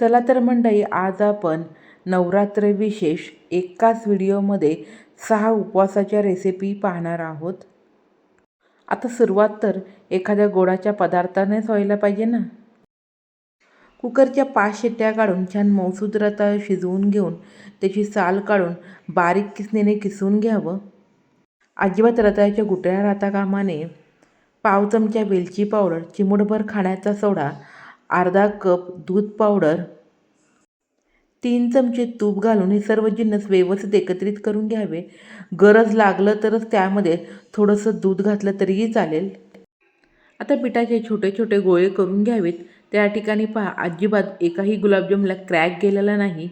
चला तर मंडळी आज आपण नवरात्र विशेष एकाच व्हिडिओमध्ये सहा उपवासाच्या रेसिपी पाहणार आहोत. आता सुरुवात तर एखाद्या गोडाच्या पदार्थानेच व्हायला पाहिजे ना? कुकरच्या पाच शेट्ट्या काढून छान मौसूद रता शिजवून घेऊन त्याची साल काढून बारीक किसणीने किसून घ्यावं. अजिबात रताळ्याच्या गुटळ्या राहता कामाने. पाव चमचा वेलची पावडर चिमूटभर खाण्याचा सोडा अर्धा कप दूध पावडर तीन चमचे तूप घालून हे सर्व जिन्नस व्यवस्थित एकत्रित करून घ्यावे. गरज लागलं तरच त्यामध्ये थोडंसं दूध घातलं तरीही चालेल. आता पिठाचे छोटे छोटे गोळे करून घ्यावेत. त्या ठिकाणी पहा अजिबात एकाही गुलाबजामला क्रॅक गेलेला नाही.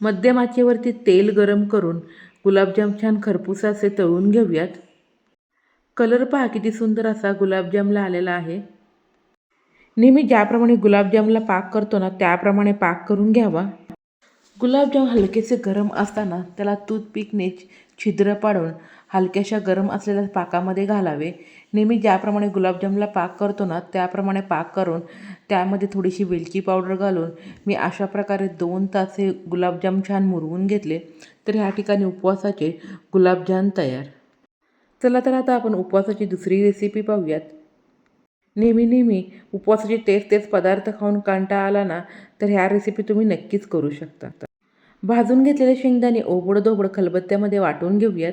मध्यम आचेवरती तेल गरम करून गुलाबजाम छान खरपूस असे तळून घेऊयात. कलर पहा किती सुंदर असा गुलाबजामला आलेला आहे. नेहमी ज्याप्रमाणे गुलाबजामला पाक करतो ना त्याप्रमाणे पाक करून घ्यावा. गुलाबजाम हलकेसे गरम असताना त्याला टूथपिकने छिद्र पाडून हलक्याशा गरम असलेल्या पाकामध्ये घालावे. नेहमी ज्याप्रमाणे गुलाबजामला पाक करतो ना त्याप्रमाणे पाक करून त्यामध्ये थोडीशी वेलची पावडर घालून मी अशा प्रकारे दोन तास हे गुलाबजाम छान मुरवून घेतले तर ह्या ठिकाणी उपवासाचे गुलाबजाम तयार. चला तर आता आपण उपवासाची दुसरी रेसिपी पाहूयात. नेहमी नेहमी उपवासाचे तेच तेच पदार्थ खाऊन कांटा आला ना तर ह्या रेसिपी तुम्ही नक्कीच करू शकता. भाजून घेतलेले शेंगदाणे ओबडधोबड खलबत्त्यामध्ये वाटून घेऊयात.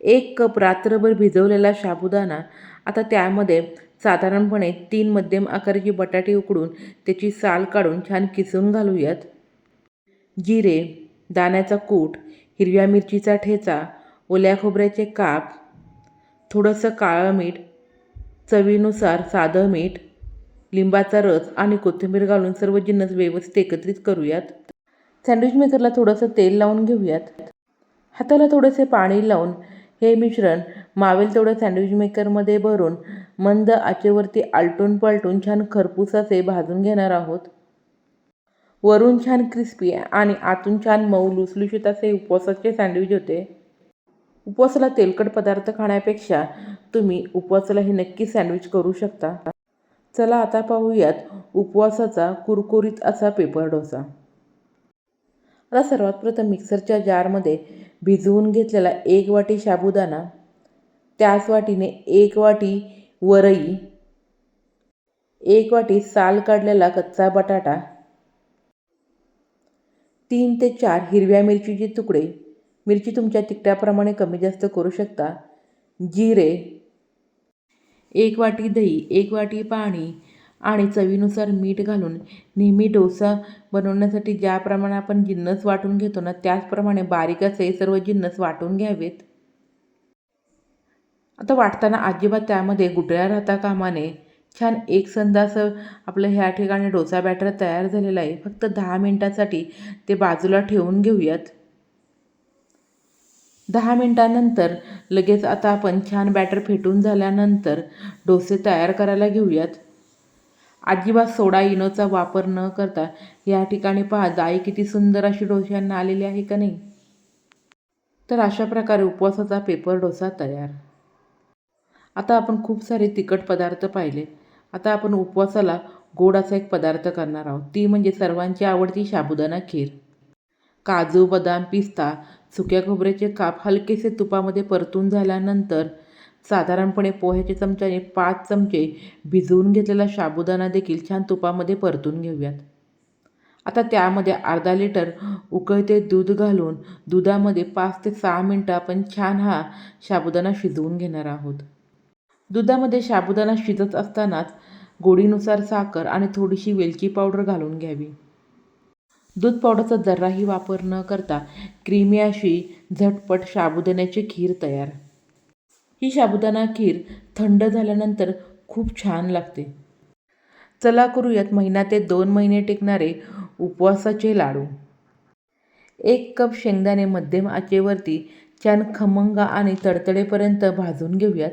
एक कप रात्रभर भिजवलेला साबुदाणा आता त्यामध्ये साधारणपणे तीन मध्यम आकाराची बटाटे उकडून त्याची साल काढून छान किसून घालूयात. जिरे दाण्याचा कूट हिरव्या मिरचीचा ठेचा ओल्या खोबऱ्याचे काप थोडंसं काळं मीठ चवीनुसार साधं मीठ लिंबाचा रस आणि कोथिंबीर घालून सर्व जिन्नस व्यवस्थित एकत्रित करूयात. सँडविच मेकरला थोडंसं तेल लावून घेऊयात. हाताला थोडेसे पाणी लावून हे मिश्रण मावेल तेवढं सँडविच मेकरमध्ये भरून मंद आचेवरती आलटून पलटून छान खरपूस असे भाजून घेणार आहोत. वरून छान क्रिस्पी आणि आतून छान मऊ लुसलुशीत असे उपवासाचे सँडविच होते. उपवासाला तेलकट पदार्थ खाण्यापेक्षा तुम्ही उपवासाला हे नक्की सँडविच करू शकता. चला आता पाहूयात उपवासाचा कुरकुरीत असा पेपर डोसा. आता सर्वात प्रथम मिक्सरच्या जारमध्ये भिजवून घेतलेला एक वाटी साबुदाणा त्याच वाटीने एक वाटी वरई एक वाटी साल काढलेला कच्चा बटाटा तीन ते चार हिरव्या मिरचीचे तुकडे मिरची तुमच्या तिखटाप्रमाणे कमी जास्त करू शकता. जिरे एक वाटी दही एक वाटी पाणी आणि चवीनुसार मीठ घालून नेहमी डोसा बनवण्यासाठी ज्याप्रमाणे आपण जिन्नस वाटून घेतो ना त्याचप्रमाणे बारीक असे सर्व जिन्नस वाटून घ्यावेत. आता वाटताना अजिबात त्यामध्ये गुटळ्या राहता कामाने छान एक असं आपलं ह्या ठिकाणी डोसा बॅटर तयार झालेला आहे. फक्त दहा मिनटासाठी ते बाजूला ठेवून घेऊयात. दहा मिनटानंतर लगेच आता आपण छान बॅटर फेटून झाल्यानंतर डोसे तयार करायला घेऊयात. अजिबात सोडा इनोचा वापर न करता या ठिकाणी पहा जाई किती सुंदर अशी डोश्यांना आलेली आहे का नाही? तर अशा प्रकारे उपवासाचा पेपर डोसा तयार. आता आपण खूप सारे तिखट पदार्थ पाहिले. आता आपण उपवासाला गोड असा एक पदार्थ करणार आहोत. ती म्हणजे सर्वांची आवडती साबुदाणा खीर. काजू बदाम पिस्ता सुक्या खोबऱ्याचे काप हलकेसे तुपामध्ये परतून झाल्यानंतर साधारणपणे पोह्याच्या चमच्याने पाच चमचे भिजवून घेतलेला साबुदाणा देखील छान तुपामध्ये परतून घेऊयात. आता त्यामध्ये अर्धा लिटर उकळते दूध घालून दुधामध्ये पाच ते सहा मिनटं आपण छान हा साबुदाणा शिजवून घेणार आहोत. दुधामध्ये साबुदाणा शिजत असतानाच गोडीनुसार साखर आणि थोडीशी वेलची पावडर घालून घ्यावी. दूध पावडरचा जराही वापर न करता क्रीमी अशी झटपट साबुदाण्याची खीर तयार. ही साबुदाणा खीर थंड झाल्यानंतर खूप छान लागते. चला करूयात महिना ते दोन महिने टिकणारे उपवासाचे लाडू. एक कप शेंगदाणे मध्यम आचेवरती छान खमंग आणि तडतडेपर्यंत भाजून घेऊयात.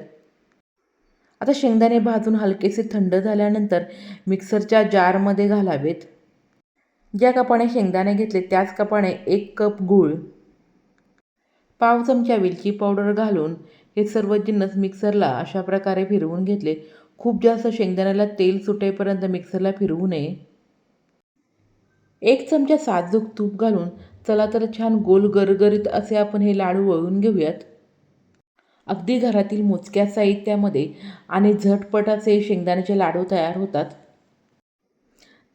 आता शेंगदाणे भाजून हलकेसे थंड झाल्यानंतर मिक्सरच्या जारमध्ये घालावेत. ज्या कपाने शेंगदाणे घेतले त्याच कपाने एक कप गूळ. पाव चमचा वेलची पावडर घालून हे सर्व जिन्नस मिक्सरला अशा प्रकारे फिरवून घेतले. खूप जास्त शेंगदाण्याला तेल सुटेपर्यंत मिक्सरला फिरवू नये. एक चमचा साजूक तूप घालून चला तर छान गोल गरगरीत असे आपण हे लाडू वळून घेऊयात. अगदी घरातील मोजक्या साहित्यामध्ये आणि झटपट असे शेंगदाण्याचे लाडू तयार होतात.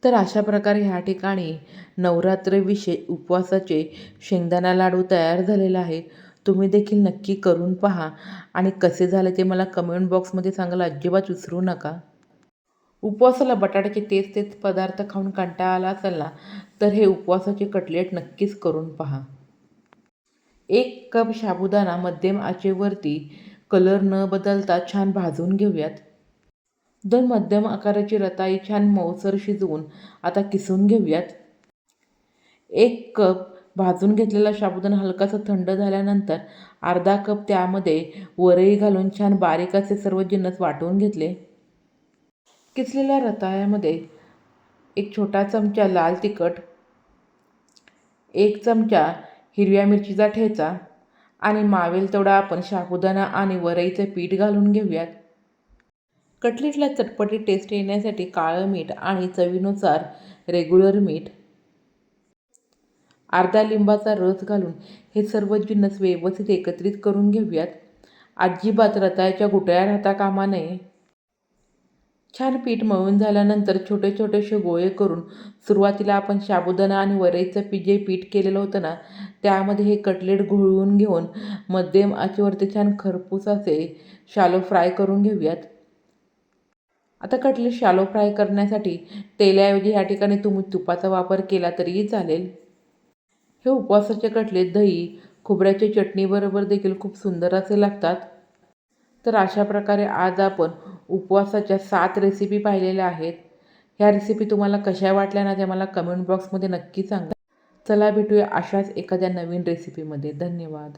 तर अशा प्रकारे ह्या ठिकाणी नवरात्र विशे उपवासाचे शेंगदाणा लाडू तयार झालेला आहे तुम्ही देखील नक्की करून पहा. आणि कसे झाले ते मला कमेंट बॉक्समध्ये सांगायला अजिबात विसरू नका. उपवासाला बटाट्याचे तेच तेच पदार्थ खाऊन कंटाळा आला असेल ना तर हे उपवासाचे कटलेट नक्कीच करून पहा. एक कप साबुदाणा मध्यम आचेवरती कलर न बदलता छान भाजून घेऊयात. दोन मध्यम आकाराची रताई छान मऊसर शिजवून आता किसून घेऊयात. एक कप भाजून घेतलेला साबुदाणा हलकासा थंड झाल्यानंतर अर्धा कप त्यामध्ये वरई घालून छान बारीक असे सर्व जिन्नस वाटून घेतले. किसलेल्या रताळ्यामध्ये एक छोटा चमचा लाल तिखट एक चमचा हिरव्या मिरचीचा ठेचा आणि मावेल तेवढा आपण साबुदाणा आणि वरईचं पीठ घालून घेऊयात. कटलेटला चटपटी टेस्ट येण्यासाठी काळं मीठ आणि चवीनुसार रेग्युलर मीठ. अर्धा लिंबाचा रस घालून हे सर्व जिन्नस व्यवस्थित एकत्रित करून घेऊयात. अजिबात रताळ्याच्या गुटळ्या राहता कामा नये. छान पीठ मळून झाल्यानंतर छोटे छोटेसे गोळे करून सुरुवातीला आपण साबुदाणा आणि वरईचं पीठ जे पीठ केलेलं होतं ना त्यामध्ये हे कटलेट घोळवून घेऊन मध्यम आचेवरती छान खरपूस असे शालो फ्राय करून घेऊयात. आता कटलेट शालो फ्राय करण्यासाठी तेलाऐवजी ह्या ठिकाणी तुम्ही तुपाचा वापर केला तरीही चालेल. हे उपवासाचे कटलेट दही खोबऱ्याच्या चटणीबरोबर देखील खूप सुंदर असे लागतात. तर अशा प्रकारे आज आपण उपवासाच्या सात रेसिपी पाहिलेल्या आहेत. ह्या रेसिपी तुम्हाला कशा वाटल्या ना त्या मला कमेंट बॉक्समध्ये नक्की सांगा. चला भेटूया अशाच एखाद्या नवीन रेसिपीमध्ये धन्यवाद.